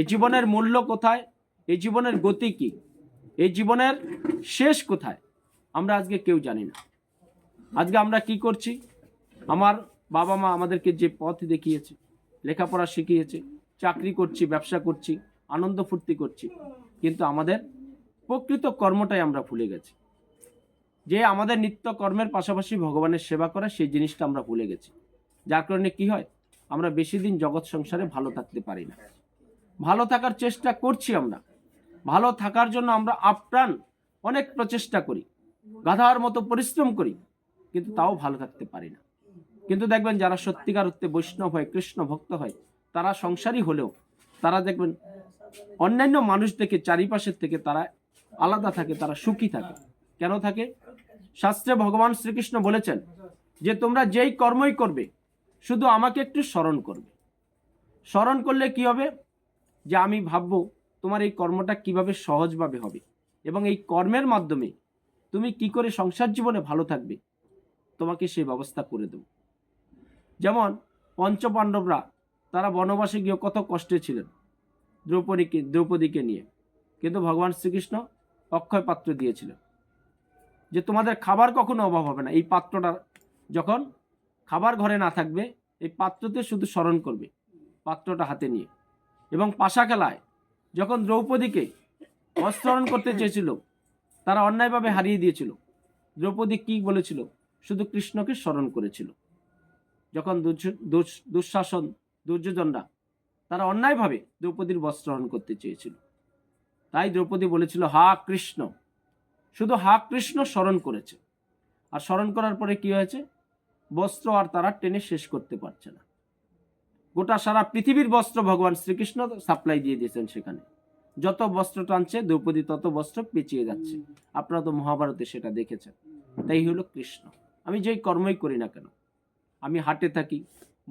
এই জীবনের মূল্য কোথায়? এই জীবনের গতি কি? এই জীবনের শেষ কোথায়? আমরা আজকে কেউ জানি না। আজকে আমরা কি করছি? আমার বাবা মা আমাদেরকে যে পথ দেখিয়েছে, লেখাপড়া শিখিয়েছে, চাকরি করছি, ব্যবসা করছি, আনন্দ ফুর্তি করছি, কিন্তু আমাদের প্রকৃত কর্মটাই আমরা ভুলে গেছি। যে আমাদের নিত্য কর্মের পাশাপাশি ভগবানের সেবা করা, সেই জিনিসটা আমরা ভুলে গেছি। যার কারণে কি হয়? আমরা বেশি দিন জগৎ সংসারে ভালো থাকতে পারি না। ভালো থাকার চেষ্টা করছি আমরা। ভালো থাকার জন্য আমরা আপ্রাণ অনেক প্রচেষ্টা করি, গাধার মতো পরিশ্রম করি, কিন্তু তাও ভালো থাকতে পারি না। কিন্তু দেখবেন যারা সত্যিকার অর্থে বৈষ্ণব হয়, কৃষ্ণ ভক্ত হয়, তারা সংসারী হলেও তারা দেখবেন অন্যান্য মানুষ থেকে চারিপাশের থেকে তারা আলাদা থাকে, তারা সুখী থাকে। কেন থাকে? শাস্ত্রে ভগবান শ্রীকৃষ্ণ বলেছেন যে তোমরা যেই কর্মই করবে, শুধু আমাকে একটু স্মরণ করবে। স্মরণ করলে কি হবে? যে আমি ভাববো তোমার এই কর্মটা কীভাবে সহজভাবে হবে। এবং এই কর্মের মাধ্যমে তুমি কি করে সংসার জীবনে ভালো থাকবে, তোমাকে সেই ব্যবস্থা করে দেব। যেমন পঞ্চপাণ্ডবরা তারা বনবাসে গিয়ে কত কষ্টে ছিলেন দ্রৌপদীকে দ্রৌপদীকে নিয়ে। কিন্তু ভগবান শ্রীকৃষ্ণ অক্ষয় পাত্র দিয়েছিলেন যে তোমাদের খাবার কখনো অভাব হবে না। এই পাত্রটা যখন খাবার ঘরে না থাকবে, এই পাত্রতে শুধু স্মরণ করবে, পাত্রটা হাতে নিয়ে। এবং পাশা খেলায় যখন দ্রৌপদীকে বস্ত্রহরণ করতে চেয়েছিল, তারা অন্যায়ভাবে হারিয়ে দিয়েছিল। দ্রৌপদী কি বলেছিল? শুধু কৃষ্ণকে স্মরণ করেছিল। যখন দুঃশাসন, দুর্যোধনরা তারা অন্যায়ভাবে দ্রৌপদীর বস্ত্রহরণ করতে চেয়েছিল। তাই দ্রৌপদী বলেছিল, হা কৃষ্ণ। শুধু হা কৃষ্ণ স্মরণ করেছে। আর স্মরণ করার পরে কি হয়েছে? বস্ত্র আর তারা টেনে শেষ করতে পারছে না। গোটা সারা পৃথিবীর বস্ত্র ভগবান শ্রীকৃষ্ণ সাপ্লাই দিয়ে দিয়েছেন সেখানে। যত বস্ত্র টানছে, দ্রৌপদী তত বস্ত্র পেঁচিয়ে যাচ্ছে। আপনারা তো মহাভারতে সেটা দেখেছেন। তাই হলো কৃষ্ণ। আমি যেই কর্মই করি না কেন, আমি হাটে থাকি,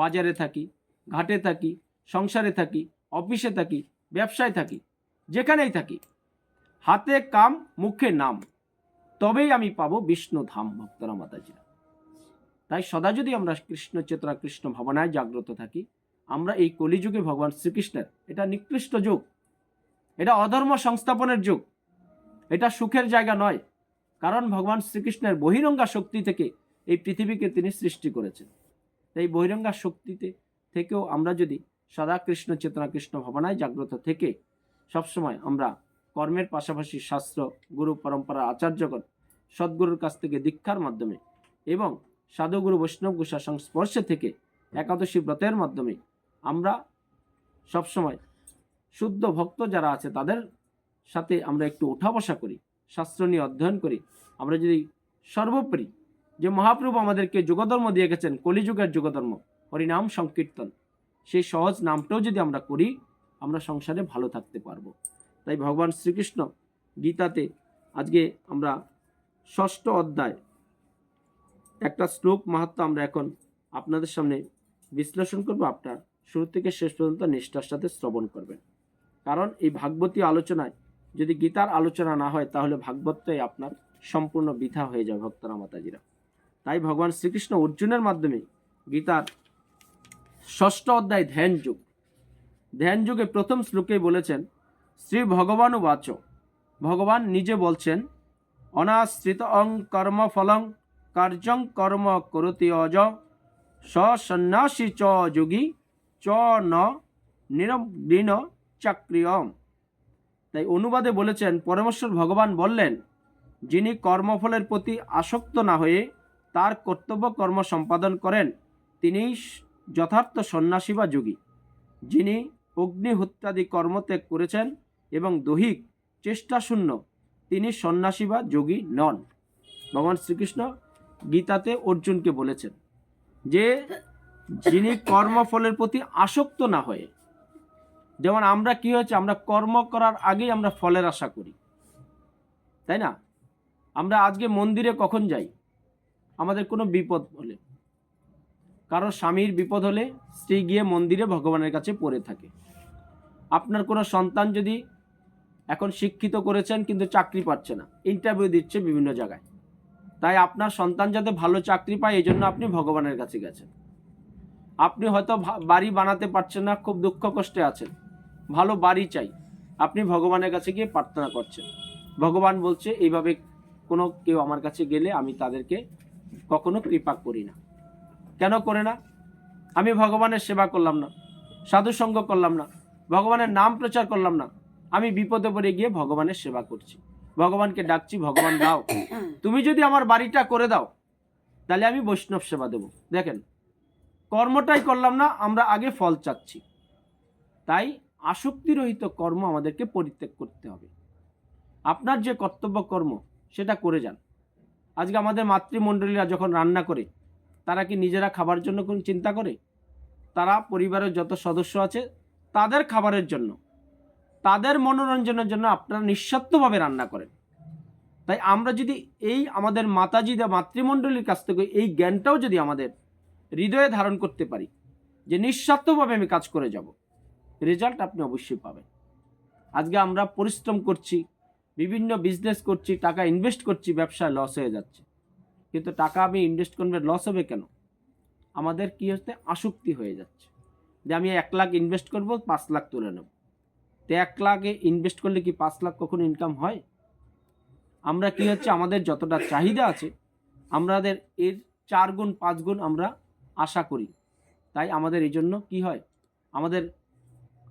বাজারে থাকি, ঘাটে থাকি, সংসারে থাকি, অফিসে থাকি, ব্যবসায় থাকি, যেখানেই থাকি, হাতে কাম, মুখে নাম, তবেই আমি পাবো বিষ্ণু ধাম ভক্তরা মাতাজিরা। তাই সদা যদি আমরা কৃষ্ণ চেতনা, কৃষ্ণ ভাবনায় জাগ্রত থাকি আমরা এই কলিযুগে ভগবান শ্রীকৃষ্ণের, এটা নিকৃষ্ট যুগ, এটা অধর্ম সংস্থাপনের যুগ, এটা সুখের জায়গা নয়, কারণ ভগবান শ্রীকৃষ্ণের বহিরঙ্গা শক্তি থেকে এই পৃথিবীকে তিনি সৃষ্টি করেছেন। তাই বহিরঙ্গা শক্তিতে থেকেও আমরা যদি সদা কৃষ্ণ চেতনা, কৃষ্ণ ভাবনায় জাগ্রত থেকে সবসময় আমরা কর্মের পাশাপাশি শাস্ত্র, গুরু, পরম্পরা, আচার্যগণ, সদ্গুরুর কাছ থেকে দীক্ষার মাধ্যমে এবং সাধুগুরু, বৈষ্ণব গোসা সংস্পর্শে থেকে একাদশী ব্রতের মাধ্যমে আমরা সবসময় শুদ্ধ ভক্ত যারা আছে তাদের সাথে আমরা একটু ওঠা বসা করি, শাস্ত্র নিয়ে অধ্যয়ন করি। আমরা যদি সর্বোপরি যে মহাপ্রভু আমাদেরকে যুগধর্ম দিয়ে গেছেন, কলিযুগের যুগধর্ম, হরিনাম সংকীর্তন, সেই সহজ নামটাও যদি আমরা করি, আমরা সংসারে ভালো থাকতে পারব। তাই ভগবান শ্রীকৃষ্ণ গীতাতে আজকে আমরা ষষ্ঠ অধ্যায় একটা শ্লোক মাহাত্ম আমরা এখন আপনাদের সামনে বিশ্লেষণ করব। আপনার শুরু থেকে শেষ পর্যন্ত নিষ্ঠার সাথে শ্রবণ করবেন। কারণ এই ভাগবতী আলোচনায় যদি গীতার আলোচনা না হয়, তাহলে ভাগবতটাই আপনার সম্পূর্ণ বৃথা হয়ে যায় ভক্তরা, মাতাজিরা। তাই ভগবান শ্রীকৃষ্ণ অর্জুনের মাধ্যমে গীতার ষষ্ঠ অধ্যায় ধ্যান যুগ। ধ্যান যুগে প্রথম শ্লোকেই বলেছেন, শ্রী ভগবান বাচ ভগবান নিজে বলছেন, অনাশ্রিত অং কর্মফলং, কার্যং কর্ম করতি অজ সন্ন্যাসী চ যোগী চ, ন চাক্রিয়ম। তাই অনুবাদে বলেছেন, পরমেশ্বর ভগবান বললেন, যিনি কর্মফলের প্রতি আসক্ত না হয়ে তার কর্তব্য কর্ম সম্পাদন করেন তিনি যথার্থ সন্ন্যাসী বা যোগী। যিনি অগ্নিহত্যাদি কর্মত্যাগ করেছেন এবং দৈহিক চেষ্টাশূন্য তিনি সন্ন্যাসী বা যোগী নন। ভগবান শ্রীকৃষ্ণ গীতাতে অর্জুনকে বলেছেন যে যিনি কর্মফলের প্রতি আসক্ত না হয়ে, যেমন আমরা কি হয়েছে, আমরা কর্ম করার আগেই আমরা ফলের আশা করি। তাই না? আমরা আজকে মন্দিরে কখন যাই? আমাদের কোনো বিপদ হলে। কারও স্বামীর বিপদ হলে স্ত্রী গিয়ে মন্দিরে ভগবানের কাছে পড়ে থাকে। আপনার কোনো সন্তান যদি এখন শিক্ষিত করেছেন, কিন্তু চাকরি পাচ্ছে না ইন্টারভিউ দিচ্ছে বিভিন্ন জায়গায়। তাই আপনার সন্তান যাতে ভালো চাকরি পায়, এই জন্য আপনি ভগবানের কাছে গেছেন। আপনি হয়তো বাড়ি বানাতে পারছেন না, খুব দুঃখ কষ্টে আছেন। ভালো বাড়ি চাই। আপনি ভগবানের কাছে গিয়ে প্রার্থনা করছেন। ভগবান বলছে, এইভাবে কোনো কেউ আমার কাছে গেলে আমি তাদেরকে কখনো কৃপা করি না। কেন করে না? আমি ভগবানের সেবা করলাম না, সাধু সঙ্গ করলাম না, ভগবানের নাম প্রচার করলাম না। আমি বিপদে পড়ে গিয়ে ভগবানের সেবা করছি। ভগবানকে ডাকছি, ভগবান দাও। তুমি যদি আমার বাড়িটা করে দাও, তাহলে আমি বৈষ্ণব সেবা দেব। দেখেন কর্মটাই করলাম না, আমরা আগে ফল চাচ্ছি। তাই আসক্তিরহিত কর্ম আমাদেরকে পরিত্যাগ করতে হবে। আপনার যে কর্তব্য কর্ম, সেটা করে যান। আজকে আমাদের মাতৃমণ্ডলীরা যখন রান্না করে, তারা কি নিজেরা খাবার জন্য কোনো চিন্তা করে? তারা পরিবারের যত সদস্য আছে, তাদের খাবারের জন্য, তাদের মনোরঞ্জনের জন্য আপনারা নিঃস্বার্থভাবে রান্না করেন। তাই আমরা যদি এই আমাদের মাতাজি মাতৃমণ্ডলীর কাছ থেকে এই জ্ঞানটাও যদি আমাদের হৃদয়ে ধারণ করতে পারি যে নিঃস্বার্থভাবে আমি কাজ করে যাব। রেজাল্ট আপনি অবশ্যই পাবেন। আজকে আমরা পরিশ্রম করছি, বিভিন্ন বিজনেস করছি, টাকা ইনভেস্ট করছি, ব্যবসায় লস হয়ে যাচ্ছে। কিন্তু টাকা আমি ইনভেস্ট করবে লস হবে কেন? আমাদের কি হচ্ছে? আসক্তি হয়ে যাচ্ছে। যে আমি এক লাখ ইনভেস্ট করব, পাঁচ লাখ তুলে নেব। তো এক লাখে ইনভেস্ট করলে কি পাঁচ লাখ কখনো ইনকাম হয়? আমরা কি হচ্ছে? আমাদের যতটা চাহিদা আছে, আমাদের এর চার গুণ, পাঁচ গুণ আমরা আশা করি। তাই আমাদের এই জন্য কি হয়? আমাদের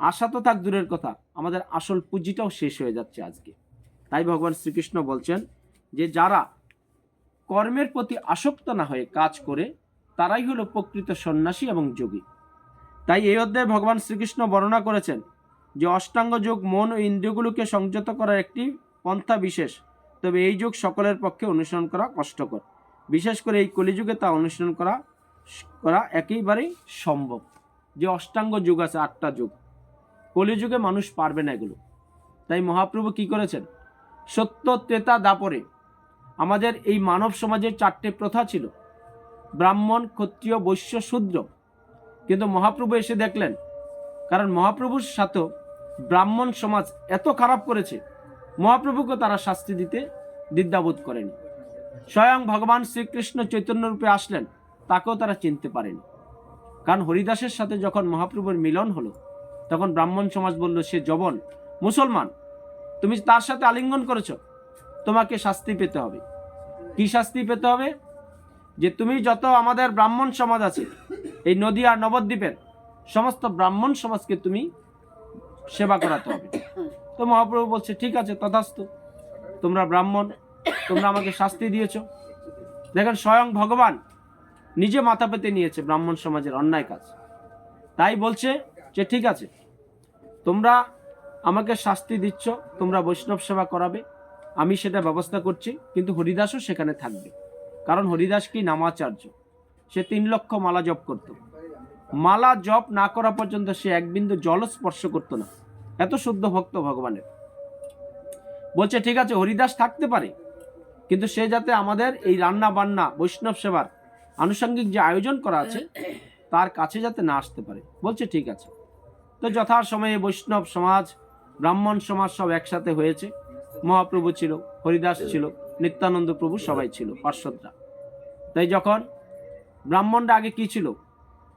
আশা তো থাক দূরের কথা, আমাদের আসল পুঁজিটাও শেষ হয়ে যাচ্ছে আজকে। তাই ভগবান শ্রীকৃষ্ণ বলছেন যে, যারা কর্মের প্রতি আসক্ত না হয়ে কাজ করে, তারাই হলো প্রকৃত সন্ন্যাসী এবং যোগী। তাই এই অধ্যায়ে ভগবান শ্রীকৃষ্ণ বর্ণনা করেছেন যে, অষ্টাঙ্গ যোগ মন ও ইন্দ্রিয়গুলোকে সংযত করার একটি পন্থা বিশেষ। তবে এই যুগ সকলের পক্ষে অনুসরণ করা কষ্টকর। বিশেষ করে এই কলিযুগে তা অনুসরণ করা করা একেবারেই সম্ভব। যে অষ্টাঙ্গ যুগ আছে, আটটা যুগ। কলিযুগে মানুষ পারবে না এগুলো। তাই মহাপ্রভু কি করেছেন? সত্য ত্রেতা দাপরে আমাদের এই মানব সমাজের চারটে প্রথা ছিল। ব্রাহ্মণ, ক্ষত্রিয়, বৈশ্য, শূদ্র। কিন্তু মহাপ্রভু এসে দেখলেন, কারণ মহাপ্রভুর সাথে ব্রাহ্মণ সমাজ এত খারাপ করেছে, মহাপ্রভুকে তারা শাস্তি দিতে দ্বিধাবোধ করেনি। স্বয়ং ভগবান শ্রীকৃষ্ণ চৈতন্যরূপে আসলেন। তাকেও তারা চিনতে পারেনি। কারণ হরিদাসের সাথে যখন মহাপ্রভুর মিলন হলো, তখন ব্রাহ্মণ সমাজ বলল, সে জবন মুসলমান, তুমি তার সাথে আলিঙ্গন করেছ, তোমাকে শাস্তি পেতে হবে। কি শাস্তি পেতে হবে? যে তুমি যত আমাদের ব্রাহ্মণ সমাজ আছে, এই নদী আর নবদ্বীপের সমস্ত ব্রাহ্মণ সমাজকে তুমি সেবা করাতে হবে। তো মহাপ্রভু বলছে, ঠিক আছে, তথাস্তু, তোমরা ব্রাহ্মণ, তোমরা আমাকে শাস্তি দিয়েছ। দেখেন, স্বয়ং ভগবান নিজে মাথা পেতে নিয়েছে ব্রাহ্মণ সমাজের অন্যায় কাজ। তাই বলছে যে, ঠিক আছে, তোমরা আমাকে শাস্তি দিচ্ছ, তোমরা বৈষ্ণব সেবা করাবে, আমি সেটা ব্যবস্থা করছি, কিন্তু হরিদাসও সেখানে থাকবে। কারণ হরিদাস কি নামাচার্য? সে তিন লক্ষ মালা জপ করত। মালা জপ না করা পর্যন্ত সে এক বিন্দু জল স্পর্শ করতো না। এত শুদ্ধ ভক্ত ভগবানের। বলছে, ঠিক আছে, হরিদাস থাকতে পারে, কিন্তু সে যাতে আমাদের এই রান্না বান্না বৈষ্ণব সেবার আনুষঙ্গিক যে আয়োজন করা আছে, তার কাছে যাতে না আসতে পারে। বলছে, ঠিক আছে। তো যথাসময়ে বৈষ্ণব সমাজ, ব্রাহ্মণ সমাজ সব একসাথে হয়েছে। মহাপ্রভু ছিল, হরিদাস ছিল, নিত্যানন্দ প্রভু সবাই ছিল, পার্শ্বদরা। তাই যখন ব্রাহ্মণরা আগে কি ছিল?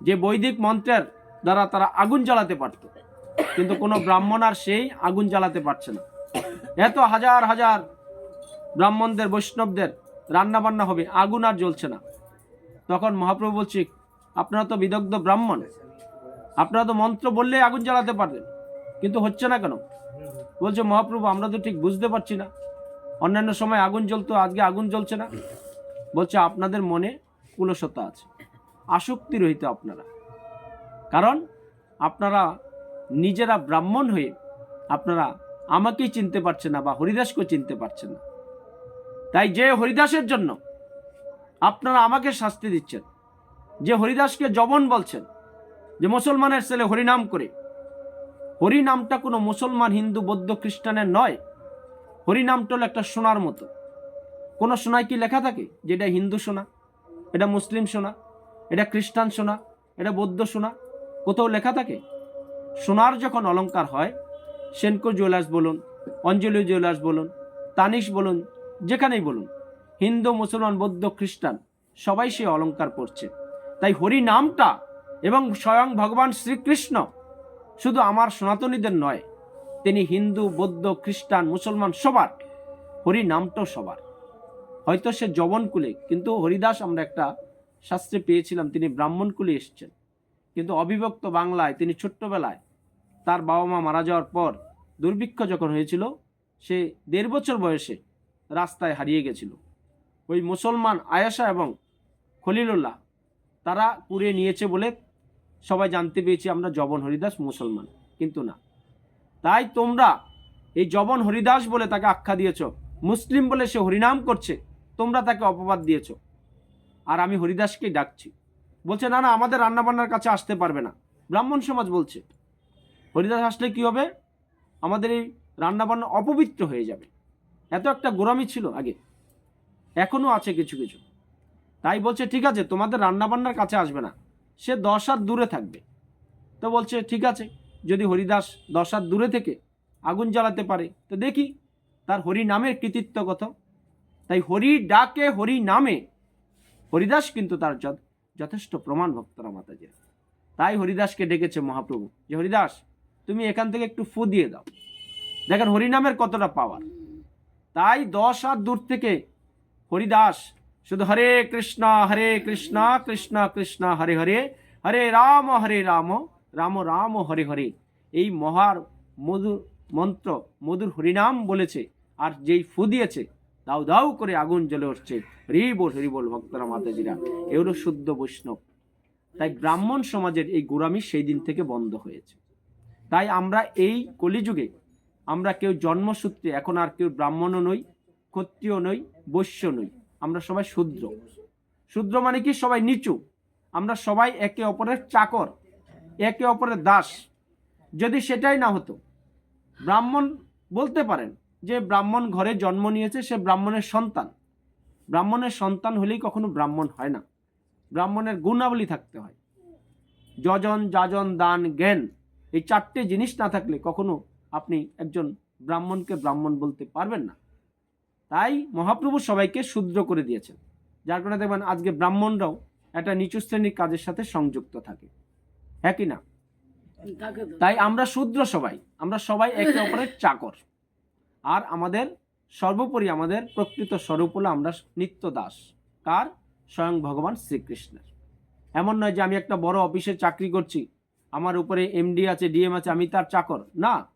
যে বৈদিক মন্ত্রের দ্বারা তারা আগুন জ্বালাতে পারত। কিন্তু কোনো ব্রাহ্মণ আর সেই আগুন জ্বালাতে পারছে না। এত হাজার হাজার ব্রাহ্মণদের, বৈষ্ণবদের রান্না বান্না হবে, আগুন আর জ্বলছে না। তখন মহাপ্রভু বলছে, আপনারা তো বিদগ্ধ ব্রাহ্মণ। আপনারা তো মন্ত্র বললেই আগুন জ্বালাতে পারবেন কিন্তু হচ্ছে না কেন? বলছে, মহাপ্রভু, আমরা তো ঠিক বুঝতে পারছি না। অন্যান্য সময় আগুন জ্বলতো, আজকে আগুন জ্বলছে না। বলছে, আপনাদের মনে কুলসতা আছে। আসক্তি রহিত আপনারা। কারণ আপনারা নিজেরা ব্রাহ্মণ হয়ে আপনারা আমাকেই চিনতে পারছেন না বা হরিদাসকেও চিনতে পারছেন না। তাই যে হরিদাসের জন্য আপনারা আমাকে শাস্তি দিচ্ছেন। যে হরিদাসকে জবন বলছেন, যে মুসলমানের ছেলে হরিনাম করে। হরিনামটা কোনো মুসলমান, হিন্দু, বৌদ্ধ, খ্রিস্টানের নয়। হরিনামটা হলো একটা সোনার মতো। কোনো সোনায় কি লেখা থাকে যেটা হিন্দু সোনা, এটা মুসলিম সোনা, এটা খ্রিস্টান সোনা, এটা বৌদ্ধ সোনা? কোথাও লেখা থাকে? সোনার যখন অলঙ্কার হয়, সেনকো জুয়েলার্স বলুন, অঞ্জলি জুয়েলার্স বলুন, তানিশ বলুন, যেখানেই বলুন হিন্দু, মুসলমান, বৌদ্ধ, খ্রিস্টান, সবাই সে অলংকার পড়ছে তাই হরি নামটা এবং স্বয়ং ভগবান শ্রীকৃষ্ণ শুধু আমার সনাতনীদের নয়, তিনি হিন্দু, বৌদ্ধ, খ্রিস্টান, মুসলমান সবার, হরি নামটাও সবার। হয়তো সে জবনকুলে, কিন্তু হরিদাস আমরা একটা শাস্ত্রে পেয়েছিলাম, তিনি ব্রাহ্মণকুলে এসেছেন। কিন্তু অবিভক্ত বাংলায় তিনি ছোট্টবেলায় তার বাবা মা মারা যাওয়ার পর দুর্ভিক্ষ যখন হয়েছিল, সে দেড় বছর বয়সে রাস্তায় হারিয়ে গেছিল। ওই মুসলমান আয়াসা এবং খলিলুল্লাহ, তারা কুড়িয়ে নিয়েছে বলে সবাই জানতে পেরেছি আমরা জবন হরিদাস মুসলমান, কিন্তু না। তাই তোমরা এই জবন হরিদাস বলে তাকে আখ্যা দিয়েছ, মুসলিম বলে সে হরিনাম করছে, তোমরা তাকে অপবাদ দিয়েছ। আর আমি হরিদাসকেই ডাকছি। বলছে, না না, আমাদের রান্নাবান্নার কাছে আসতে পারবে না। ব্রাহ্মণ সমাজ বলছে, হরিদাস আসলে কি হবে? আমাদের এই রান্নাবান্না অপবিত্র হয়ে যাবে। এত একটা গোরামি ছিল আগে। এখনও আছে কিছু কিছু। তাই বলছে, ঠিক আছে, তোমাদের রান্নাবান্নার কাছে আসবে না। সে দশ হাত দূরে থাকবে। তো বলছে, ঠিক আছে, যদি হরিদাস দশ হাত দূরে থেকে আগুন জ্বালাতে পারে, তো দেখি তার হরি নামের কৃতিত্ব কত। তাই হরি ডাকে হরি নামে। হরিদাস কিন্তু তার যথ- যথেষ্ট প্রমাণ ভক্তরা মাতাজি তাই হরিদাসকে ডেকেছে মহাপ্রভু, যে, হরিদাস, তুমি এখান থেকে একটু ফু দিয়ে দাও। দেখেন হরিনামের কতটা পাওয়ার তাই দশ হাত দূর থেকে হরিদাস, শুধু হরে কৃষ্ণ হরে কৃষ্ণ কৃষ্ণ কৃষ্ণ, হরে হরে হরে রাম হরে রাম রাম রাম, হরে হরে। এই মহার মধুর মন্ত্র, মধুর হরিনাম বলেছে, আর যেই ফু দিয়েছে, দাউ দাউ করে আগুন জ্বলে উঠছে। হরি বল হরি বল ভক্তরা মাতাজিরা এগুলো শুদ্ধ বৈষ্ণব। তাই ব্রাহ্মণ সমাজের এই গোড়ামি সেই দিন থেকে বন্ধ হয়েছে। তাই আমরা এই কলিযুগে, আমরা কেউ জন্মসূত্রে, এখন আর কেউ ব্রাহ্মণও নই ক্ষত্রিয় নই, বৈশ্য নই। আমরা সবাই শূদ্র। শূদ্র মানে কি? সবাই নিচু। আমরা সবাই একে অপরের চাকর, একে অপরের দাস। যদি সেটাই না হতো, ব্রাহ্মণ বলতে পারেন যে ব্রাহ্মণ ঘরে জন্ম নিয়েছে, সে ব্রাহ্মণের সন্তান। ব্রাহ্মণের সন্তান হলেই কখনো ব্রাহ্মণ হয় না। ব্রাহ্মণের গুণাবলী থাকতে হয়। যজন, যাজন, দান, জ্ঞান এই চারটে জিনিস না থাকলে কখনো আপনি একজন ব্রাহ্মণকে ব্রাহ্মণ বলতে পারবেন না। তাই মহাপ্রভু সবাইকে শূদ্র করে দিয়েছেন। যার কারণে দেখবেন আজকে ব্রাহ্মণরাও একটা নিচু শ্রেণির কাজের সাথে সংযুক্ত থাকে। হ্যাঁ কি না? তাই আমরা শূদ্র সবাই আমরা সবাই একে অপরের চাকর। আর আমাদের সর্বোপরি আমাদের প্রকৃত স্বরূপ হলো আমরা নিত্য দাস কার? স্বয়ং ভগবান শ্রীকৃষ্ণের। এমন নয় যে আমি একটা বড় অফিসে চাকরি করছি আমার উপরে এমডি আছে ডিএম আছে আমি তার চাকর। না।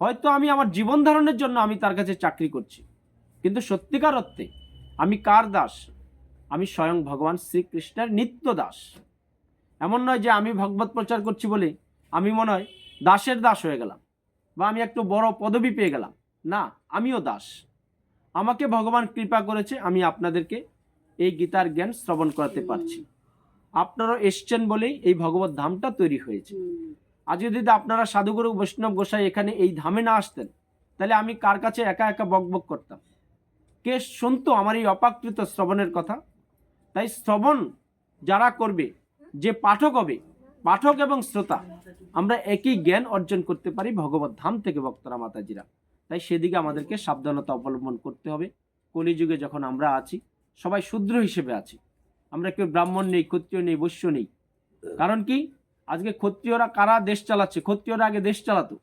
হয়তো আমি আমার জীবন ধারণের জন্য আমি তার কাছে চাকরি করছি। কিন্তু সত্যিকার অর্থে আমি কার দাস? আমি স্বয়ং ভগবান শ্রীকৃষ্ণের নিত্য দাস। এমন নয় যে আমি ভগবত প্রচার করছি বলে আমি মনে হয় দাসের দাস হয়ে গেলাম বা আমি একটু বড় পদবি পেয়ে গেলাম। না, আমিও দাস। আমাকে ভগবান কৃপা করেছে আমি আপনাদেরকে এই গীতার জ্ঞান শ্রবণ করাতে পারছি। আপনারা এসছেন বলেই এই ভগবত ধামটা তৈরি হয়েছে। আজ যদি আপনারা সাধুগুরু বৈষ্ণব গোসাই এখানে এই ধামে না আসতেন, তাহলে আমি কার কাছে একা একা বকবক করতাম? কে শুনতো আমার এই অপাকৃত শ্রবণের কথা? তাই শ্রবণ যারা করবে, যে পাঠক হবে, পাঠক এবং শ্রোতা, আমরা একই জ্ঞান অর্জন করতে পারি ভগবত ধাম থেকে ভক্তরা, মাতাজিরা। তাই সেদিকে আমাদেরকে সাবধানতা অবলম্বন করতে হবে। কলিযুগে যখন আমরা আছি, সবাই শূদ্র হিসেবে আছি। আমরা কেউ ব্রাহ্মণ নেই, ক্ষত্রিয় নেই, বৈশ্য নেই। কারণ কি? আজকে ক্ষত্রিয়রা কারা দেশ চালাচ্ছে? ক্ষত্রিয়রা আগে দেশ চালাতো।